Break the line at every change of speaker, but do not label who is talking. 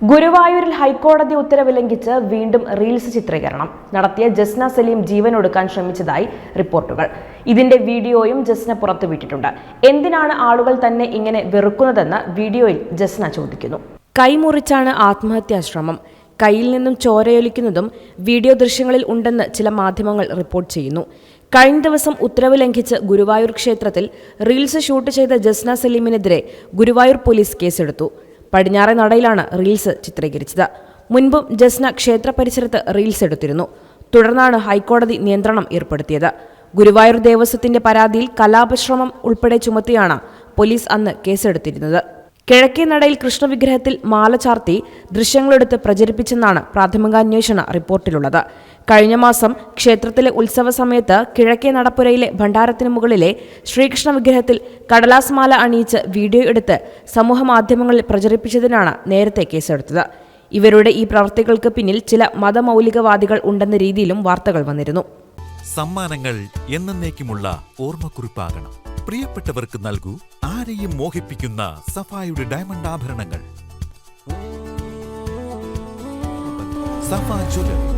ഗുരുവായൂരിൽ ഹൈക്കോടതി ഉത്തരവ് ലംഘിച്ച് വീണ്ടും റീൽസ് ചിത്രീകരണം. നടത്തിയ ജസ്ന സലീം ജീവനൊടുക്കാൻ ശ്രമിച്ചതായി റിപ്പോർട്ടുകൾ. ഇതിന്റെ വീഡിയോയും ജസ്ന പുറത്തുവിട്ടിട്ടുണ്ട്. എന്തിനാണ് ആളുകൾ തന്നെ ഇങ്ങനെ വെറുക്കുന്നതെന്ന് വീഡിയോയിൽ ജസ്ന ചോദിക്കുന്നു. കൈമുറിച്ചാണ് ആത്മഹത്യാശ്രമം കയ്യിൽ നിന്നും ചോരയൊലിക്കുന്നതും വീഡിയോ ദൃശ്യങ്ങളിൽ ഉണ്ടെന്ന് ചില മാധ്യമങ്ങൾ റിപ്പോർട്ട് ചെയ്യുന്നു. കഴിഞ്ഞ ദിവസം ഉത്തരവ് ലംഘിച്ച് ഗുരുവായൂർ ക്ഷേത്രത്തിൽ റീൽസ് ഷൂട്ട് ചെയ്ത ജസ്ന സലീമിനെതിരെ ഗുരുവായൂർ പോലീസ് കേസെടുത്തു. പടിഞ്ഞാറെ നടയിലാണ് റീൽസ് ചിത്രീകരിച്ചത്. മുൻപും ജസ്ന ക്ഷേത്ര പരിസരത്ത് റീൽസ് എടുത്തിരുന്നു. തുടർന്നാണ് ഹൈക്കോടതി നിയന്ത്രണം ഏർപ്പെടുത്തിയത്. ഗുരുവായൂർ ദേവസ്വത്തിന്റെ പരാതിയിൽ കലാപശ്രമം ഉൾപ്പെടെ ചുമത്തിയാണ് പോലീസ് അന്ന് കേസെടുത്തിരുന്നത്. കിഴക്കേ നടയിൽ കൃഷ്ണവിഗ്രഹത്തിൽ മാല ചാർത്തി ദൃശ്യങ്ങളെടുത്ത് പ്രചരിപ്പിച്ചെന്നാണ് പ്രാഥമികാന്വേഷണ റിപ്പോർട്ടിലുള്ളത്. കഴിഞ്ഞ മാസം ക്ഷേത്രത്തിലെ ഉത്സവ സമയത്ത് കിഴക്കേ നടപ്പുരയിലെ ഭണ്ഡാരത്തിന് മുകളിലെ ശ്രീകൃഷ്ണ വിഗ്രഹത്തിൽ കടലാസ് മാല അണിയിച്ച് വീഡിയോ എടുത്ത് സമൂഹമാധ്യമങ്ങളിൽ പ്രചരിപ്പിച്ചതിനാണ് നേരത്തെ കേസെടുത്തത്. ഇവരുടെ ഈ പ്രവർത്തികൾക്ക് പിന്നിൽ ചില മതമൗലികവാദികൾ ഉണ്ടെന്ന രീതിയിലും വാർത്തകൾ വന്നിരുന്നു.
സമ്മാനങ്ങൾ എന്നേക്കുമുള്ള ഓർമ്മക്കുറിപ്പാകണം. പ്രിയപ്പെട്ടവർക്ക് നൽകൂ ആരെയും മോഹിപ്പിക്കുന്ന സഫായുടെ ഡയമണ്ട് ആഭരണങ്ങൾ. സഫാ ജ്വല്ലറി.